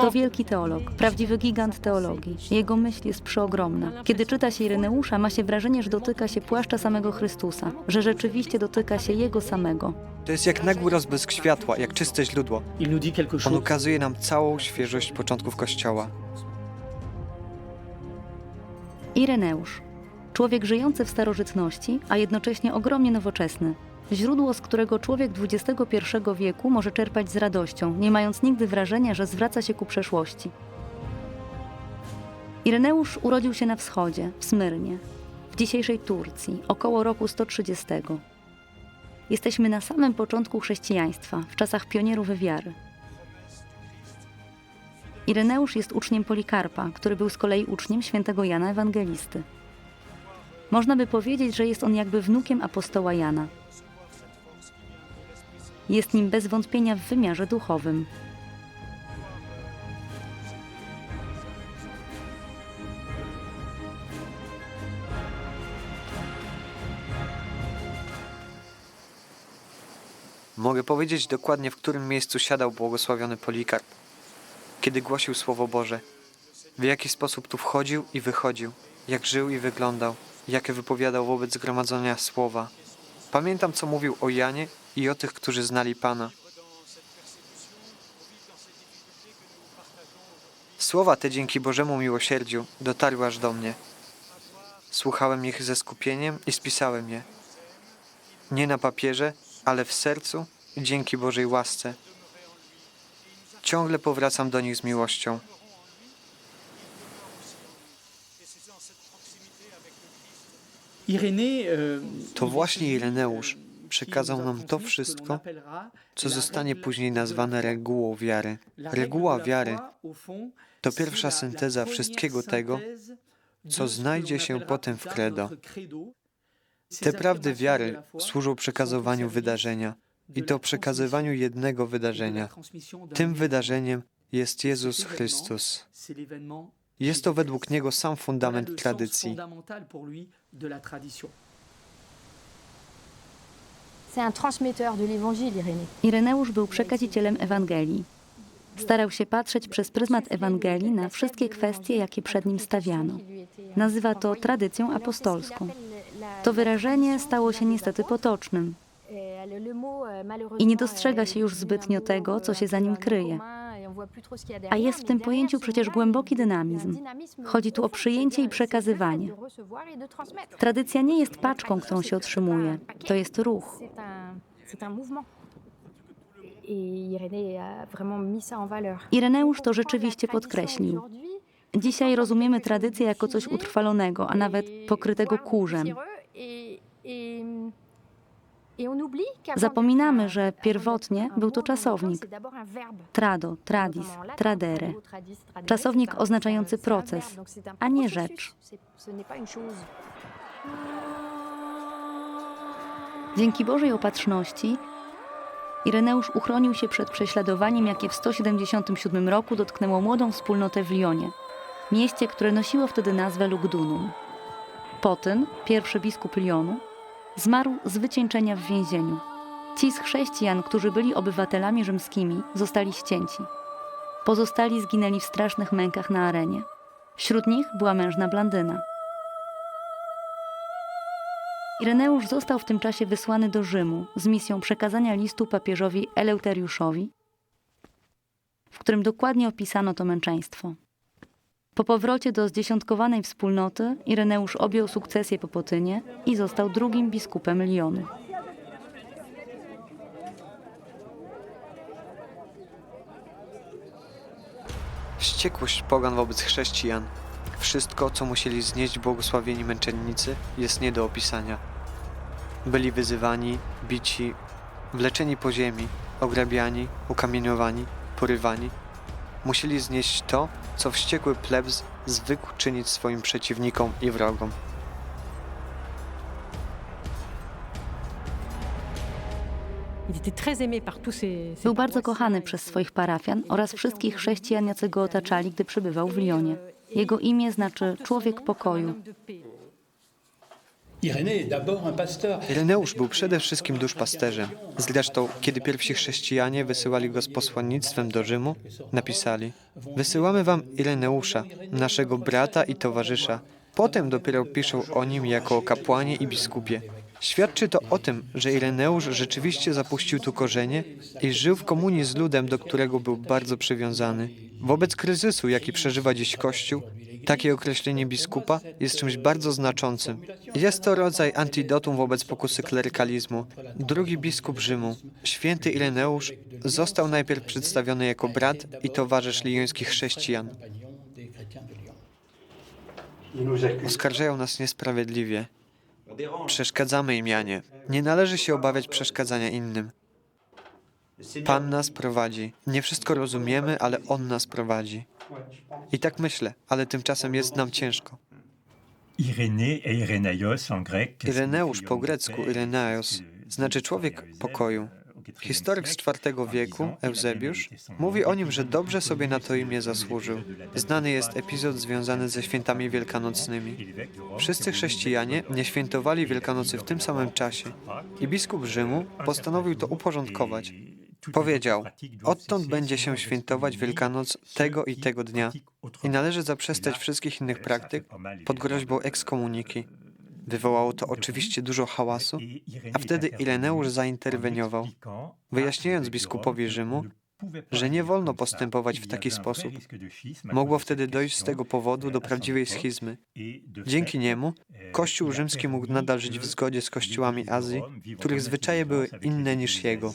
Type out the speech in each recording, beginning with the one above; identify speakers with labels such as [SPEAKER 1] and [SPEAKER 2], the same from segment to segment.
[SPEAKER 1] To wielki teolog, prawdziwy gigant teologii. Jego myśl jest przeogromna. Kiedy czyta się Ireneusza, ma się wrażenie, że dotyka się płaszcza samego Chrystusa, że rzeczywiście dotyka się Jego samego.
[SPEAKER 2] To jest jak nagły rozbłysk światła, jak czyste źródło. On ukazuje nam całą świeżość początków Kościoła.
[SPEAKER 1] Ireneusz. Człowiek żyjący w starożytności, a jednocześnie ogromnie nowoczesny. Źródło, z którego człowiek XXI wieku może czerpać z radością, nie mając nigdy wrażenia, że zwraca się ku przeszłości. Ireneusz urodził się na wschodzie, w Smyrnie, w dzisiejszej Turcji, około roku 130. Jesteśmy na samym początku chrześcijaństwa, w czasach pionierów wiary. Ireneusz jest uczniem Polikarpa, który był z kolei uczniem świętego Jana Ewangelisty. Można by powiedzieć, że jest on jakby wnukiem apostoła Jana. Jest nim bez wątpienia w wymiarze duchowym.
[SPEAKER 2] Mogę powiedzieć dokładnie, w którym miejscu siadał błogosławiony Polikarp, kiedy głosił Słowo Boże, w jaki sposób tu wchodził i wychodził, jak żył i wyglądał, jakie wypowiadał wobec zgromadzenia słowa. Pamiętam, co mówił o Janie i o tych, którzy znali Pana. Słowa te dzięki Bożemu miłosierdziu dotarły aż do mnie. Słuchałem ich ze skupieniem i spisałem je. Nie na papierze, ale w sercu dzięki Bożej łasce. Ciągle powracam do nich z miłością.
[SPEAKER 3] Euh,
[SPEAKER 2] To właśnie Ireneusz przekazał nam to wszystko, co zostanie później nazwane regułą wiary. Reguła wiary to pierwsza synteza wszystkiego tego, co znajdzie się potem w credo. Te prawdy wiary służą przekazywaniu wydarzenia i to przekazywaniu jednego wydarzenia. Tym wydarzeniem jest Jezus Chrystus. Jest to według Niego sam fundament tradycji.
[SPEAKER 3] fondamental pour lui de la tradition.
[SPEAKER 4] C'est un transmetteur de l'évangile, Irénée.
[SPEAKER 1] Ireneusz był przekazicielem Ewangelii. Starał się patrzeć przez pryzmat Ewangelii na wszystkie kwestie, jakie przed nim stawiano. Nazywa to tradycją apostolską. To wyrażenie stało się niestety potocznym
[SPEAKER 4] i nie dostrzega się już zbytnio tego, co się za nim kryje.
[SPEAKER 1] A jest w tym pojęciu przecież głęboki dynamizm. Chodzi tu o przyjęcie i przekazywanie. Tradycja nie jest paczką, którą się otrzymuje. To jest ruch. Ireneusz to rzeczywiście podkreślił. Dzisiaj rozumiemy tradycję jako coś utrwalonego, a nawet pokrytego kurzem.
[SPEAKER 4] Zapominamy, że pierwotnie był to czasownik.
[SPEAKER 1] Trado, tradis, tradere.
[SPEAKER 4] Czasownik oznaczający proces, a nie rzecz.
[SPEAKER 1] Dzięki Bożej opatrzności Ireneusz uchronił się przed prześladowaniem, jakie w 177 roku dotknęło młodą wspólnotę w Lyonie, mieście, które nosiło wtedy nazwę Lugdunum. Potyn, pierwszy biskup Lyonu, zmarł z wycieńczenia w więzieniu. Ci z chrześcijan, którzy byli obywatelami rzymskimi, zostali ścięci. Pozostali zginęli w strasznych mękach na arenie. Wśród nich była mężna Blandyna. Ireneusz został w tym czasie wysłany do Rzymu z misją przekazania listu papieżowi Eleuteriuszowi, w którym dokładnie opisano to męczeństwo. Po powrocie do zdziesiątkowanej wspólnoty Ireneusz objął sukcesję po Potynie i został drugim biskupem Lyonu.
[SPEAKER 2] Wściekłość pogan wobec chrześcijan, wszystko, co musieli znieść błogosławieni męczennicy, jest nie do opisania. Byli wyzywani, bici, wleczeni po ziemi, ograbiani, ukamieniowani, porywani. Musieli znieść to, co wściekły plebs zwykł czynić swoim przeciwnikom i wrogom.
[SPEAKER 1] Był bardzo kochany przez swoich parafian oraz wszystkich chrześcijan, jacy go otaczali, gdy przebywał w Lyonie. Jego imię znaczy człowiek pokoju.
[SPEAKER 2] Ireneusz był przede wszystkim duszpasterzem. Zresztą, kiedy pierwsi chrześcijanie wysyłali go z posłannictwem do Rzymu, napisali: Wysyłamy wam Ireneusza, naszego brata i towarzysza. Potem dopiero piszą o nim jako o kapłanie i biskupie. Świadczy to o tym, że Ireneusz rzeczywiście zapuścił tu korzenie i żył w komunii z ludem, do którego był bardzo przywiązany. Wobec kryzysu, jaki przeżywa dziś Kościół, takie określenie biskupa jest czymś bardzo znaczącym. Jest to rodzaj antidotum wobec pokusy klerykalizmu. Drugi biskup Rzymu, święty Ireneusz, został najpierw przedstawiony jako brat i towarzysz lijońskich chrześcijan. Oskarżają nas niesprawiedliwie. Przeszkadzamy im, Janie. Nie należy się obawiać przeszkadzania innym. Pan nas prowadzi. Nie wszystko rozumiemy, ale On nas prowadzi. I tak myślę, ale tymczasem jest nam ciężko.
[SPEAKER 5] Que
[SPEAKER 2] Ireneusz po grecku
[SPEAKER 5] grec?
[SPEAKER 2] Irenaeos
[SPEAKER 5] Le-
[SPEAKER 2] znaczy człowiek pokoju. Historyk z IV wieku, Eusebiusz, mówi o nim, że dobrze sobie na to imię zasłużył. Znany jest epizod związany ze świętami wielkanocnymi. Wszyscy chrześcijanie nie świętowali Wielkanocy w tym samym czasie i biskup Rzymu postanowił to uporządkować. Powiedział, odtąd będzie się świętować Wielkanoc tego i tego dnia i należy zaprzestać wszystkich innych praktyk pod groźbą ekskomuniki. Wywołało to oczywiście dużo hałasu, a wtedy Ireneusz zainterweniował, wyjaśniając biskupowi Rzymu, że nie wolno postępować w taki sposób. Mogło wtedy dojść z tego powodu do prawdziwej schizmy. Dzięki niemu Kościół rzymski mógł nadal żyć w zgodzie z kościołami Azji, których zwyczaje były inne niż jego.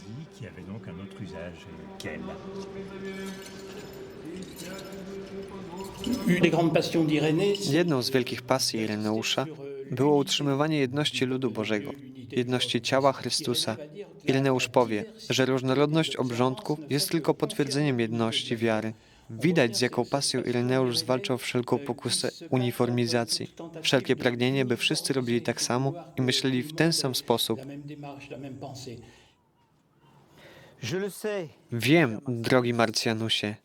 [SPEAKER 2] Jedną z wielkich pasji Ireneusza było utrzymywanie jedności ludu Bożego, jedności ciała Chrystusa. Ireneusz powie, że różnorodność obrządków jest tylko potwierdzeniem jedności wiary. Widać, z jaką pasją Ireneusz zwalczał wszelką pokusę uniformizacji, wszelkie pragnienie, by wszyscy robili tak samo i myśleli w ten sam sposób. Wiem, drogi Marcjanusie,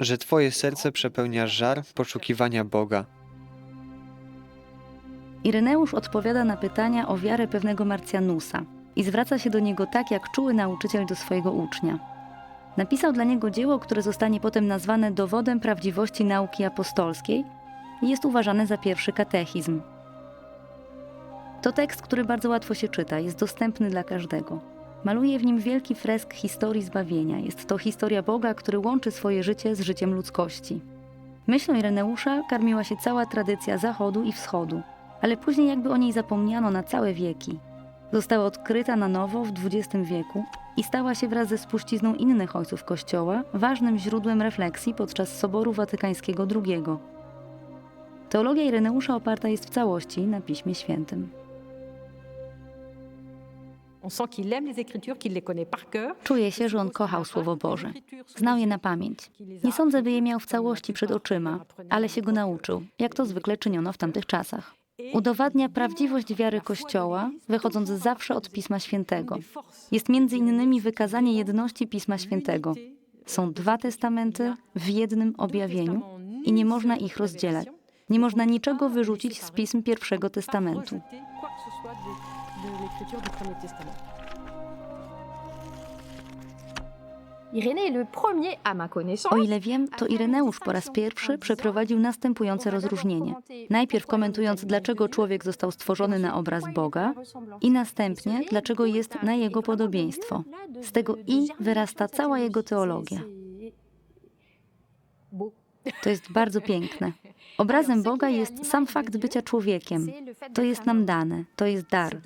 [SPEAKER 2] że Twoje serce przepełnia żar poszukiwania Boga.
[SPEAKER 1] Ireneusz odpowiada na pytania o wiarę pewnego Marcjanusa i zwraca się do niego tak, jak czuły nauczyciel do swojego ucznia. Napisał dla niego dzieło, które zostanie potem nazwane dowodem prawdziwości nauki apostolskiej i jest uważane za pierwszy katechizm. To tekst, który bardzo łatwo się czyta, jest dostępny dla każdego. Maluje w nim wielki fresk historii zbawienia. Jest to historia Boga, który łączy swoje życie z życiem ludzkości. Myślą Ireneusza karmiła się cała tradycja Zachodu i Wschodu, ale później jakby o niej zapomniano na całe wieki. Została odkryta na nowo w XX wieku i stała się wraz ze spuścizną innych ojców Kościoła ważnym źródłem refleksji podczas Soboru Watykańskiego II. Teologia Ireneusza oparta jest w całości na Piśmie Świętym. Czuje się, że on kochał Słowo Boże. Znał je na pamięć. Nie sądzę, by je miał w całości przed oczyma, ale się go nauczył, jak to zwykle czyniono w tamtych czasach. Udowadnia prawdziwość wiary Kościoła, wychodząc zawsze od Pisma Świętego. Jest między innymi wykazanie jedności Pisma Świętego. Są dwa testamenty w jednym objawieniu i nie można ich rozdzielać. Nie można niczego wyrzucić z pism Pierwszego Testamentu. O ile wiem, to Ireneusz po raz pierwszy przeprowadził następujące rozróżnienie. Najpierw komentując, dlaczego człowiek został stworzony na obraz Boga, i następnie, dlaczego jest na jego podobieństwo. Z tego i wyrasta cała jego teologia. To jest bardzo piękne. Obrazem Boga jest sam fakt bycia człowiekiem. To jest nam dane, to jest dar.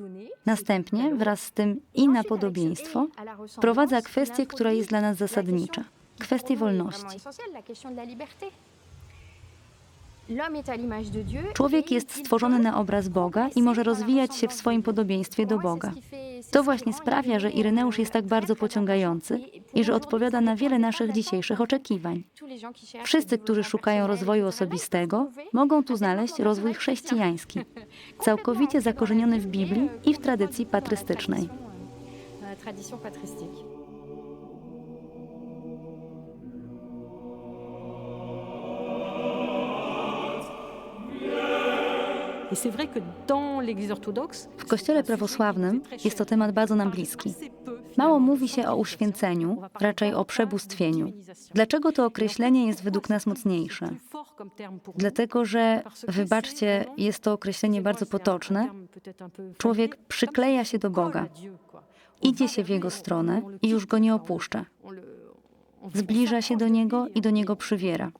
[SPEAKER 1] Następnie, wraz z tym i na podobieństwo, wprowadza kwestię, która jest dla nas zasadnicza kwestię wolności. Człowiek jest stworzony na obraz Boga i może rozwijać się w swoim podobieństwie do Boga. To właśnie sprawia, że Ireneusz jest tak bardzo pociągający i że odpowiada na wiele naszych dzisiejszych oczekiwań. Wszyscy, którzy szukają rozwoju osobistego, mogą tu znaleźć rozwój chrześcijański, całkowicie zakorzeniony w Biblii i w tradycji patrystycznej. W kościele prawosławnym jest to temat bardzo nam bliski. Mało mówi się o uświęceniu, raczej o przebóstwieniu. Dlaczego to określenie jest według nas mocniejsze? Dlatego, że, wybaczcie, jest to określenie bardzo potoczne. Człowiek przykleja się do Boga, idzie się w Jego stronę i już Go nie opuszcza. Zbliża się do Niego i do Niego przywiera.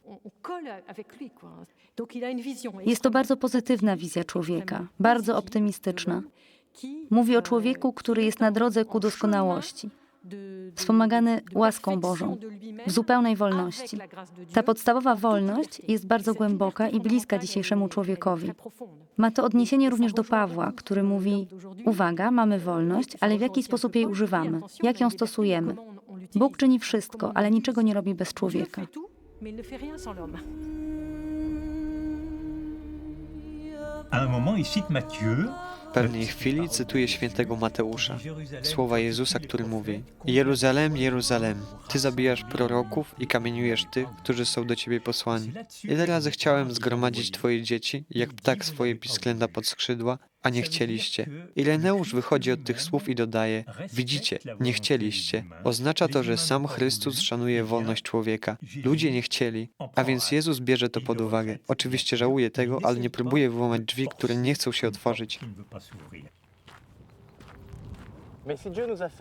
[SPEAKER 1] Jest to bardzo pozytywna wizja człowieka, bardzo optymistyczna. Mówi o człowieku, który jest na drodze ku doskonałości, wspomagany łaską Bożą, w zupełnej wolności. Ta podstawowa wolność jest bardzo głęboka i bliska dzisiejszemu człowiekowi. Ma to odniesienie również do Pawła, który mówi: Uwaga, mamy wolność, ale w jaki sposób jej używamy, jak ją stosujemy. Bóg czyni wszystko, ale niczego nie robi bez człowieka.
[SPEAKER 2] W pewnej chwili cytuje świętego Mateusza, słowa Jezusa, który mówi: Jeruzalem, Jeruzalem, ty zabijasz proroków i kamieniujesz tych, którzy są do ciebie posłani. Ile razy chciałem zgromadzić twoje dzieci, jak ptak swoje pisklęta pod skrzydła, a nie chcieliście. Ireneusz wychodzi od tych słów i dodaje: Widzicie, nie chcieliście. Oznacza to, że sam Chrystus szanuje wolność człowieka. Ludzie nie chcieli, a więc Jezus bierze to pod uwagę. Oczywiście żałuje tego, ale nie próbuje wyłamać drzwi, które nie chcą się otworzyć.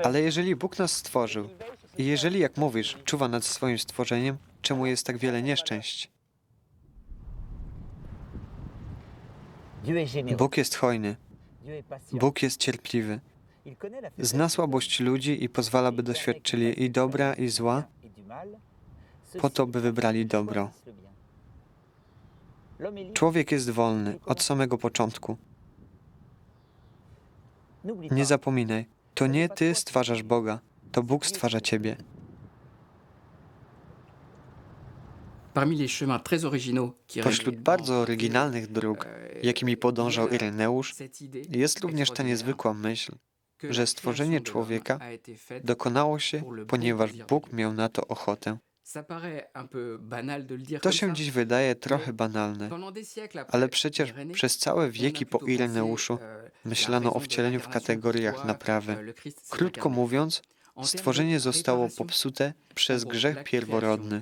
[SPEAKER 2] Ale jeżeli Bóg nas stworzył i jeżeli, jak mówisz, czuwa nad swoim stworzeniem, czemu jest tak wiele nieszczęść? Bóg jest hojny. Bóg jest cierpliwy. Zna słabość ludzi i pozwala, by doświadczyli i dobra, i zła, po to, by wybrali dobro. Człowiek jest wolny od samego początku. Nie zapominaj, to nie ty stwarzasz Boga, to Bóg stwarza ciebie. Pośród bardzo oryginalnych dróg, jakimi podążał Ireneusz, jest również ta niezwykła myśl, że stworzenie człowieka dokonało się, ponieważ Bóg miał na to ochotę. To się dziś wydaje trochę banalne, ale przecież przez całe wieki po Ireneuszu myślano o wcieleniu w kategoriach naprawy. Krótko mówiąc, stworzenie zostało popsute przez grzech pierworodny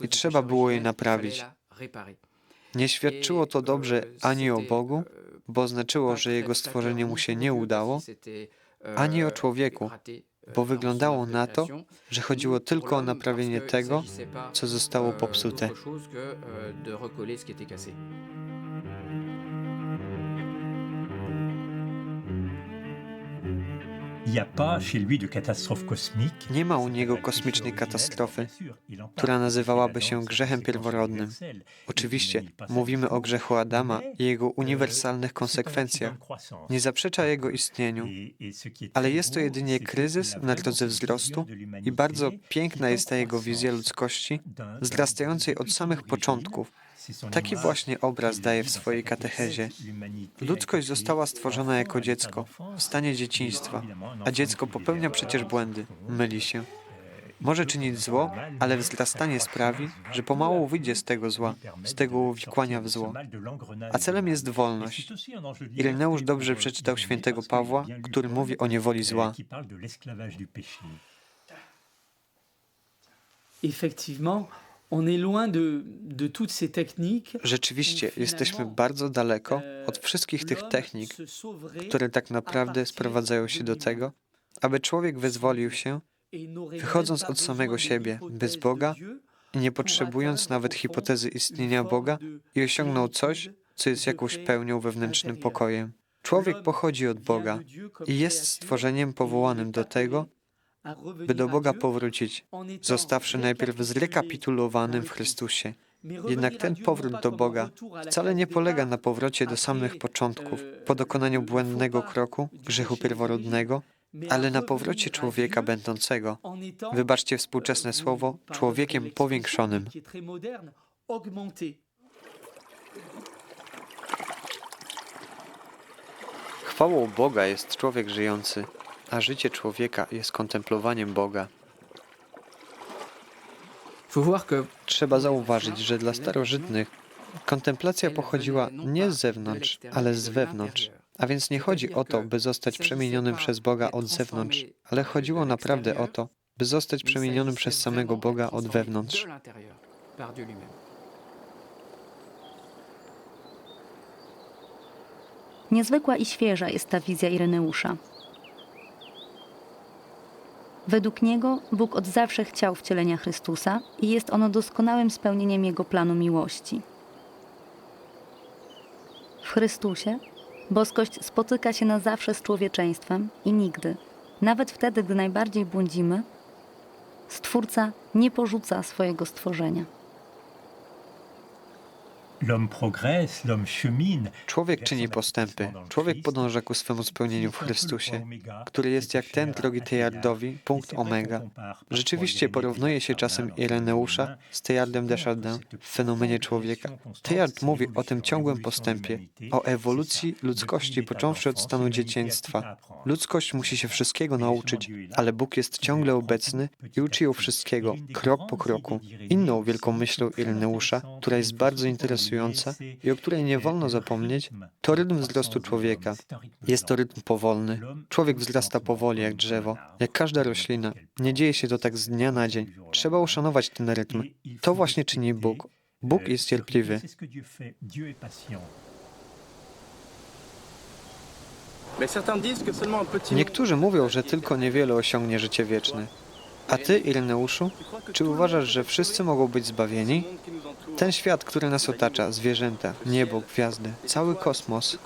[SPEAKER 2] i trzeba było je naprawić. Nie świadczyło to dobrze ani o Bogu, bo oznaczyło, że jego stworzenie mu się nie udało, ani o człowieku, bo wyglądało na to, że chodziło tylko o naprawienie tego, co zostało popsute.
[SPEAKER 5] Cosmique.
[SPEAKER 2] Nie ma u niego kosmicznej katastrofy, która nazywałaby się grzechem pierworodnym. Oczywiście, mówimy o grzechu Adama i jego uniwersalnych konsekwencjach. Nie zaprzecza jego istnieniu, ale jest to jedynie kryzys na drodze wzrostu i bardzo piękna jest ta jego wizja ludzkości, wzrastającej od samych początków. Taki właśnie obraz daje w swojej katechezie. Ludzkość została stworzona jako dziecko, w stanie dzieciństwa, a dziecko popełnia przecież błędy, myli się. Może czynić zło, ale wzrastanie sprawi, że pomału wyjdzie z tego zła, z tego uwikłania w zło. A celem jest wolność. Ireneusz dobrze przeczytał świętego Pawła, który mówi o niewoli zła.
[SPEAKER 3] Effectivement,
[SPEAKER 2] Rzeczywiście, jesteśmy bardzo daleko od wszystkich tych technik, które tak naprawdę sprowadzają się do tego, aby człowiek wyzwolił się, wychodząc od samego siebie, bez Boga i nie potrzebując nawet hipotezy istnienia Boga i osiągnął coś, co jest jakąś pełnią wewnętrznym pokojem. Człowiek pochodzi od Boga i jest stworzeniem powołanym do tego, by do Boga powrócić, zostawszy najpierw zrekapitulowanym w Chrystusie. Jednak ten powrót do Boga wcale nie polega na powrocie do samych początków, po dokonaniu błędnego kroku, grzechu pierworodnego, ale na powrocie człowieka będącego, wybaczcie współczesne słowo, człowiekiem powiększonym. Chwałą Boga jest człowiek żyjący, a życie człowieka jest kontemplowaniem Boga. Trzeba zauważyć, że dla starożytnych Kontemplacja pochodziła nie z zewnątrz, ale z wewnątrz. A więc nie chodzi o to, by zostać przemienionym przez Boga od zewnątrz, ale chodziło naprawdę o to, by zostać przemienionym przez samego Boga od wewnątrz.
[SPEAKER 1] Niezwykła i świeża jest ta wizja Ireneusza. Według niego Bóg od zawsze chciał wcielenia Chrystusa i jest ono doskonałym spełnieniem Jego planu miłości. W Chrystusie boskość spotyka się na zawsze z człowieczeństwem i nigdy, nawet wtedy, gdy najbardziej błądzimy, Stwórca nie porzuca swojego stworzenia.
[SPEAKER 2] Człowiek czyni postępy, człowiek podąża ku swemu spełnieniu w Chrystusie, który jest jak ten drogi Tejardowi, punkt omega. Rzeczywiście porównuje się czasem Ireneusza z Teilhardem de Chardin w fenomenie człowieka. Teilhard mówi o tym ciągłym postępie, o ewolucji ludzkości począwszy od stanu dzieciństwa. Ludzkość musi się wszystkiego nauczyć, ale Bóg jest ciągle obecny i uczy ją wszystkiego, krok po kroku. Inną wielką myślą Ireneusza, która jest bardzo interesująca i o której nie wolno zapomnieć, to rytm wzrostu człowieka. Jest to rytm powolny. Człowiek wzrasta powoli jak drzewo, jak każda roślina. Nie dzieje się to tak z dnia na dzień. Trzeba uszanować ten rytm. To właśnie czyni Bóg. Bóg jest cierpliwy. Niektórzy mówią, że tylko niewiele osiągnie życie wieczne. A ty, Ireneuszu, czy uważasz, że wszyscy mogą być zbawieni? Ten świat, który nas otacza, zwierzęta, niebo, gwiazdy, cały kosmos.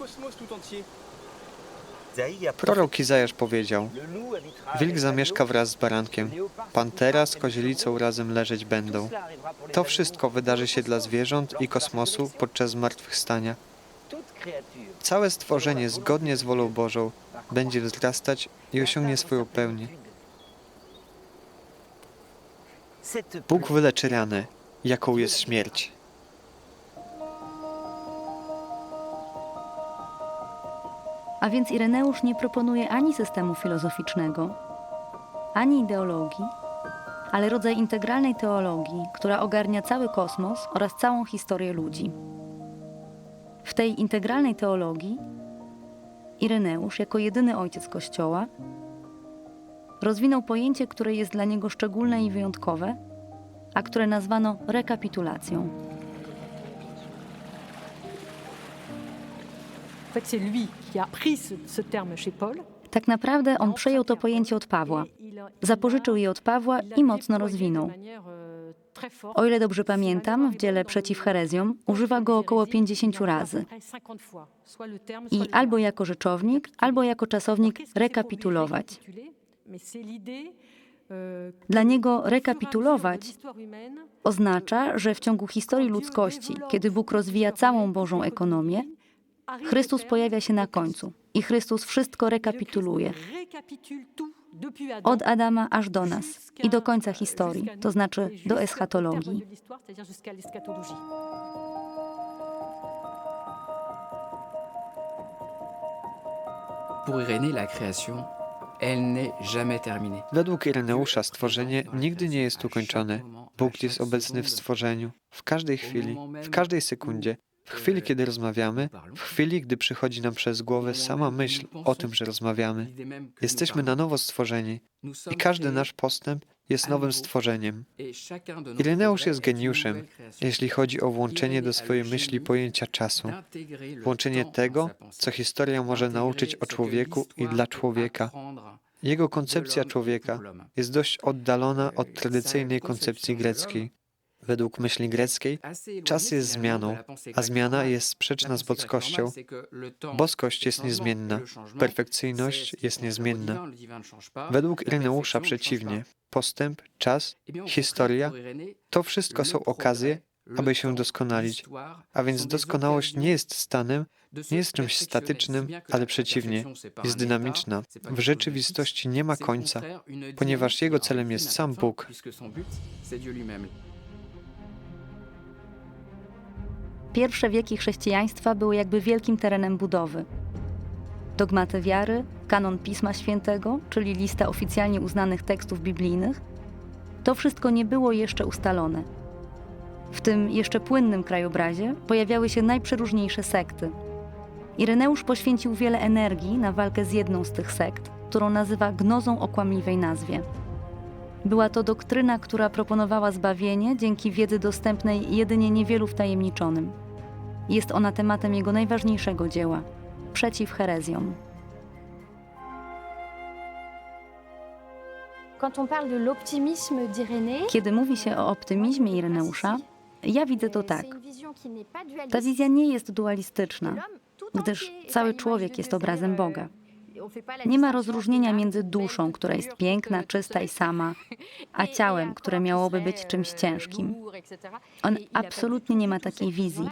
[SPEAKER 2] Prorok Izajasz powiedział, wilk zamieszka wraz z barankiem, pantera z kozielicą razem leżeć będą. To wszystko wydarzy się dla zwierząt i kosmosu podczas zmartwychwstania. Całe stworzenie zgodnie z wolą Bożą będzie wzrastać i osiągnie swoją pełnię. Bóg wyleczy ranę, jaką jest śmierć.
[SPEAKER 1] A więc Ireneusz nie proponuje ani systemu filozoficznego, ani ideologii, ale rodzaj integralnej teologii, która ogarnia cały kosmos oraz całą historię ludzi. W tej integralnej teologii Ireneusz, jako jedyny ojciec Kościoła, rozwinął pojęcie, które jest dla niego szczególne i wyjątkowe, a które nazwano rekapitulacją. Tak naprawdę on przejął to pojęcie od Pawła, zapożyczył je od Pawła i mocno rozwinął. O ile dobrze pamiętam, w dziele przeciw herezjom używa go około 50 razy. I albo jako rzeczownik, albo jako czasownik rekapitulować. Dla niego rekapitulować oznacza, że w ciągu historii ludzkości, kiedy Bóg rozwija całą Bożą ekonomię, Chrystus pojawia się na końcu i Chrystus wszystko rekapituluje. Od Adama aż do nas i do końca historii, to znaczy do eschatologii.
[SPEAKER 6] Pour Irénée, la création,
[SPEAKER 2] Według Ireneusza stworzenie nigdy nie jest ukończone. Bóg jest obecny w stworzeniu, w każdej chwili, w każdej sekundzie, w chwili, kiedy rozmawiamy, w chwili, gdy przychodzi nam przez głowę sama myśl o tym, że rozmawiamy. Jesteśmy na nowo stworzeni i każdy nasz postęp jest nowym stworzeniem. Ireneusz jest geniuszem, jeśli chodzi o włączenie do swojej myśli pojęcia czasu, włączenie tego, co historia może nauczyć o człowieku i dla człowieka. Jego koncepcja człowieka jest dość oddalona od tradycyjnej koncepcji greckiej. Według myśli greckiej czas jest zmianą, a zmiana jest sprzeczna z boskością. Boskość jest niezmienna, perfekcyjność jest niezmienna. Według Ireneusza przeciwnie, postęp, czas, historia to wszystko są okazje, aby się doskonalić. A więc doskonałość nie jest stanem, nie jest czymś statycznym, ale przeciwnie, jest dynamiczna. W rzeczywistości nie ma końca, ponieważ jego celem jest sam Bóg.
[SPEAKER 1] Pierwsze wieki chrześcijaństwa były jakby wielkim terenem budowy. Dogmaty wiary, kanon Pisma Świętego, czyli lista oficjalnie uznanych tekstów biblijnych, to wszystko nie było jeszcze ustalone. W tym jeszcze płynnym krajobrazie pojawiały się najprzeróżniejsze sekty. Ireneusz poświęcił wiele energii na walkę z jedną z tych sekt, którą nazywa gnozą o kłamliwej nazwie. Była to doktryna, która proponowała zbawienie dzięki wiedzy dostępnej jedynie niewielu wtajemniczonym. Jest ona tematem jego najważniejszego dzieła przeciw herezjom. Kiedy mówi się o optymizmie Ireneusza, ja widzę to tak. Ta wizja nie jest dualistyczna, gdyż cały człowiek jest obrazem Boga. Nie ma rozróżnienia między duszą, która jest piękna, czysta i sama, a ciałem, które miałoby być czymś ciężkim. On absolutnie nie ma takiej wizji.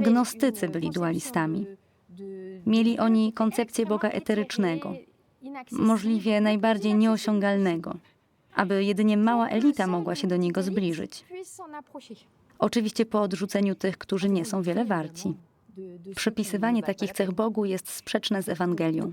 [SPEAKER 1] Gnostycy byli dualistami. Mieli oni koncepcję Boga eterycznego, możliwie najbardziej nieosiągalnego, aby jedynie mała elita mogła się do niego zbliżyć. Oczywiście po odrzuceniu tych, którzy nie są wiele warci. Przypisywanie takich cech Bogu jest sprzeczne z Ewangelią.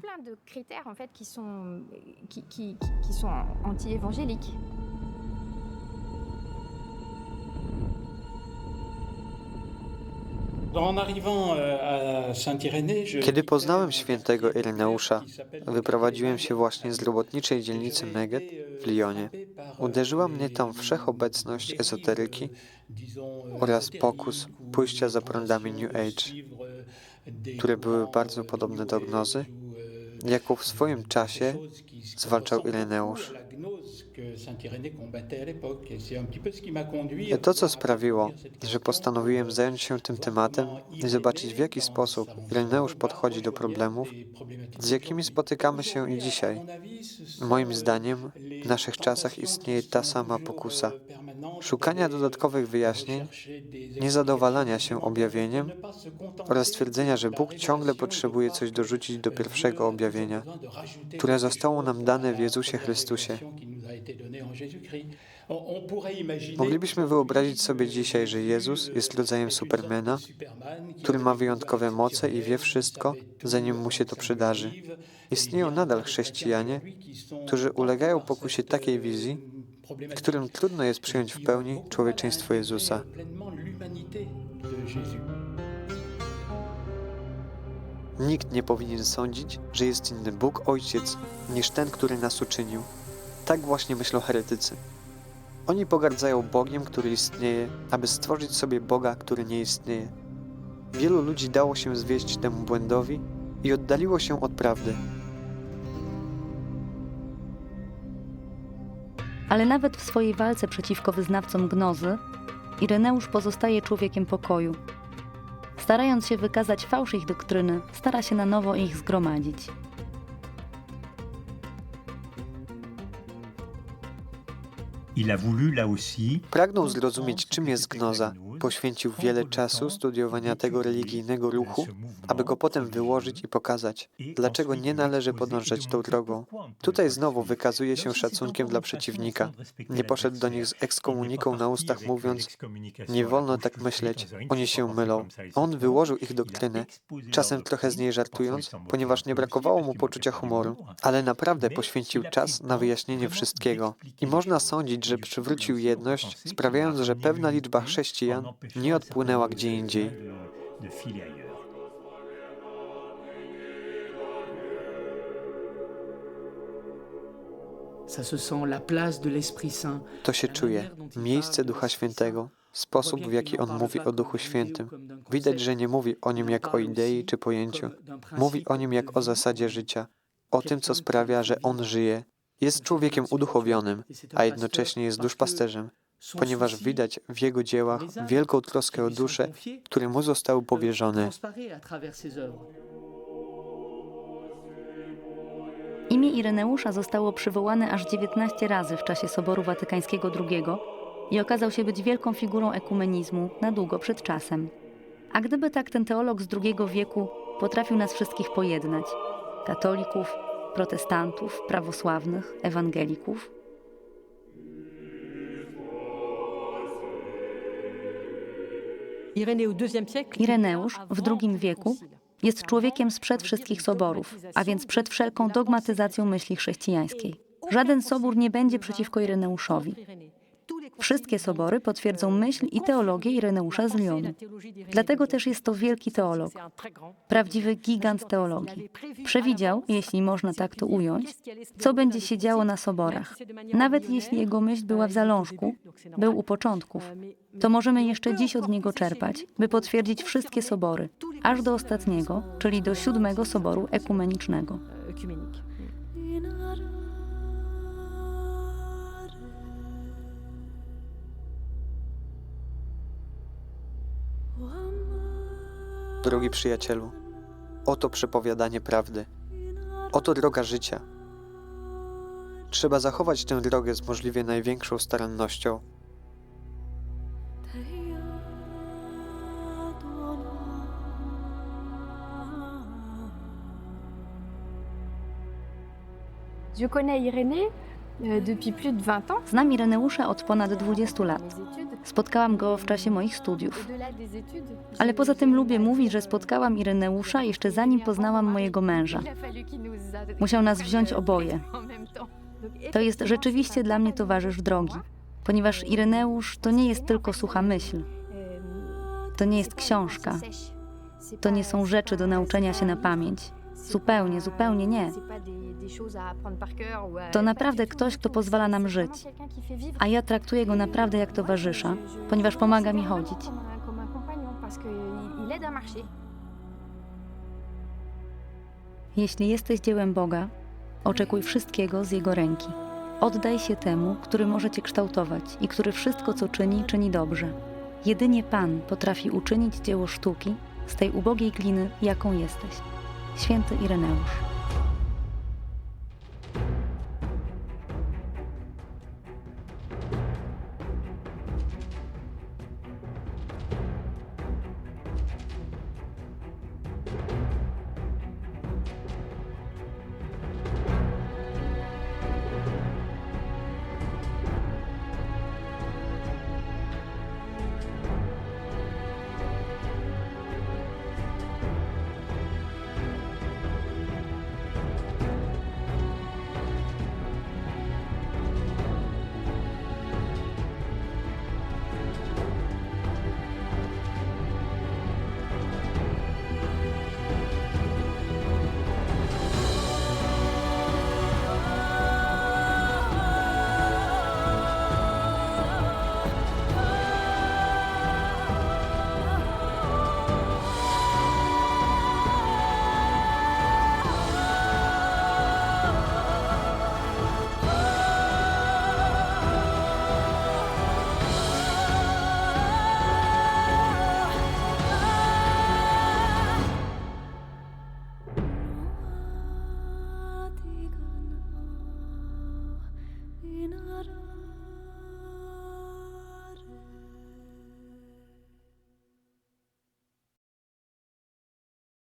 [SPEAKER 2] Kiedy
[SPEAKER 7] quittais
[SPEAKER 2] poznałem świętego Ireneusza, wyprowadziłem się właśnie z robotniczej dzielnicy Meget w Lyonie. Uderzyła mnie tam wszechobecność ezoteryki oraz pokus pójścia za prądami New Age, które były bardzo podobne do gnozy, jaką w swoim czasie zwalczał Ireneusz. To, co sprawiło, że postanowiłem zająć się tym tematem i zobaczyć, w jaki sposób Ireneusz podchodzi do problemów, z jakimi spotykamy się i dzisiaj. Moim zdaniem, w naszych czasach istnieje ta sama pokusa szukania dodatkowych wyjaśnień, niezadowalania się objawieniem oraz twierdzenia, że Bóg ciągle potrzebuje coś dorzucić do pierwszego objawienia, które zostało nam dane w Jezusie Chrystusie. Moglibyśmy wyobrazić sobie dzisiaj, że Jezus jest rodzajem Supermana, który ma wyjątkowe moce i wie wszystko, zanim mu się to przydarzy. Istnieją nadal chrześcijanie, którzy ulegają pokusie takiej wizji, którym trudno jest przyjąć w pełni człowieczeństwo Jezusa. Nikt nie powinien sądzić, że jest inny Bóg Ojciec niż ten, który nas uczynił. Tak właśnie myślą heretycy. Oni pogardzają Bogiem, który istnieje, aby stworzyć sobie Boga, który nie istnieje. Wielu ludzi dało się zwieść temu błędowi i oddaliło się od prawdy.
[SPEAKER 1] Ale nawet w swojej walce przeciwko wyznawcom gnozy, Ireneusz pozostaje człowiekiem pokoju. Starając się wykazać fałsz ich doktryny, stara się na nowo ich zgromadzić.
[SPEAKER 2] Pragnął zrozumieć, czym jest gnoza. Poświęcił wiele czasu studiowania tego religijnego ruchu, aby go potem wyłożyć i pokazać, dlaczego nie należy podążać tą drogą. Tutaj znowu wykazuje się szacunkiem dla przeciwnika. Nie poszedł do nich z ekskomuniką na ustach, mówiąc: Nie wolno tak myśleć, oni się mylą. On wyłożył ich doktrynę, czasem trochę z niej żartując, ponieważ nie brakowało mu poczucia humoru, ale naprawdę poświęcił czas na wyjaśnienie wszystkiego. I można sądzić, że przywrócił jedność, sprawiając, że pewna liczba chrześcijan nie odpłynęła gdzie indziej. To się czuje, miejsce Ducha Świętego, sposób w jaki on mówi o Duchu Świętym. Widać, że nie mówi o nim jak o idei czy pojęciu. Mówi o nim jak o zasadzie życia, o tym, co sprawia, że on żyje. Jest człowiekiem uduchowionym, a jednocześnie jest duszpasterzem, ponieważ widać w jego dziełach wielką troskę o duszę, które mu zostały powierzone.
[SPEAKER 1] Imię Ireneusza zostało przywołane aż 19 razy w czasie Soboru Watykańskiego II i okazał się być wielką figurą ekumenizmu na długo przed czasem. A gdyby tak ten teolog z II wieku potrafił nas wszystkich pojednać katolików, protestantów, prawosławnych, ewangelików Ireneusz w II wieku jest człowiekiem sprzed wszystkich soborów, a więc przed wszelką dogmatyzacją myśli chrześcijańskiej. Żaden sobór nie będzie przeciwko Ireneuszowi. Wszystkie sobory potwierdzą myśl i teologię Ireneusza z Lyonu. Dlatego też jest to wielki teolog, prawdziwy gigant teologii. Przewidział, jeśli można tak to ująć, co będzie się działo na soborach. Nawet jeśli jego myśl była w zalążku, był u początków, to możemy jeszcze dziś od niego czerpać, by potwierdzić wszystkie sobory, aż do ostatniego, czyli do siódmego soboru ekumenicznego.
[SPEAKER 2] Drogi przyjacielu, oto przepowiadanie prawdy. Oto droga życia. Trzeba zachować tę drogę z możliwie największą starannością.
[SPEAKER 4] Je connais Irénée depuis plus de 20 ans.
[SPEAKER 1] Znam Ireneusza od ponad 20 lat. Spotkałam go w czasie moich studiów. Ale poza tym lubię mówić, że spotkałam Ireneusza jeszcze zanim poznałam mojego męża. Musiał nas wziąć oboje. To jest rzeczywiście dla mnie towarzysz drogi, ponieważ Ireneusz to nie jest tylko sucha myśl, to nie jest książka, to nie są rzeczy do nauczenia się na pamięć. Zupełnie, zupełnie nie. To naprawdę ktoś, kto pozwala nam żyć. A ja traktuję go naprawdę jak towarzysza, ponieważ pomaga mi chodzić. Jeśli jesteś dziełem Boga, oczekuj wszystkiego z Jego ręki. Oddaj się temu, który może Cię kształtować i który wszystko, co czyni, czyni dobrze. Jedynie Pan potrafi uczynić dzieło sztuki z tej ubogiej gliny, jaką jesteś. Święty Ireneusz.